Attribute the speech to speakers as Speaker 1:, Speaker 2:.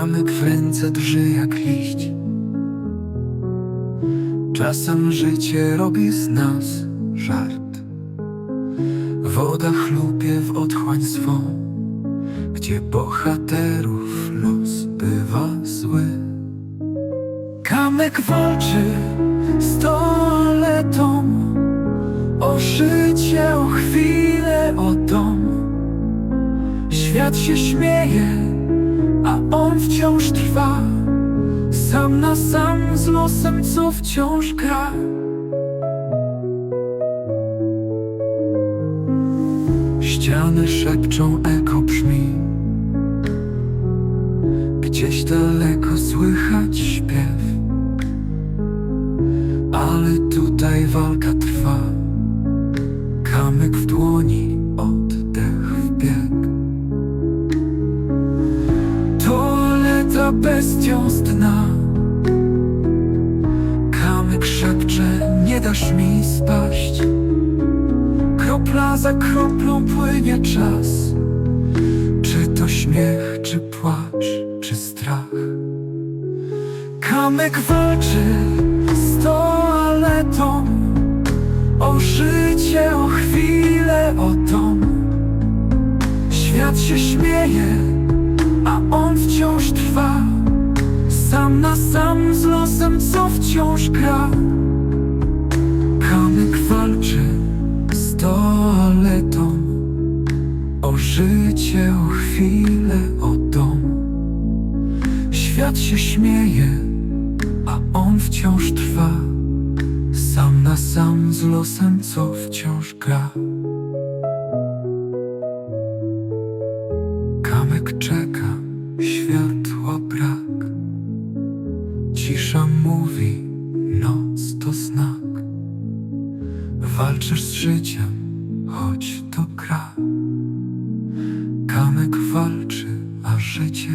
Speaker 1: serce drży jak liść. Czasem życie robi z nas żart. Woda chlupie w otchłań swą Gdzie bohaterów los bywa zły. Kamek walczy z toaletą O życie, o chwilę, o dom. Świat się śmieje, on wciąż trwa Sam na sam z losem, co wciąż gra. Ściany szepczą, eko brzmi. Gdzieś daleko słychać śpiew. Ale tutaj walka Bestią z dna. Kamyk szepcze, nie dasz mi spaść. Kropla za kroplą płynie czas. Czy to śmiech, czy płacz, czy strach? Kamyk walczy z toaletą. O życie, o chwilę, o dom Świat się śmieje, a on wciąż trwa na sam z losem, co wciąż gra. Kamyk walczy z toaletą. O życie, o chwilę, o dom. Świat się śmieje, a on wciąż trwa. Sam na sam z losem, co wciąż gra. Kamyk czeka, światło brak. Cisza mówi, noc to znak. Walczysz z życiem, choć to gra. Kamek walczy, a życie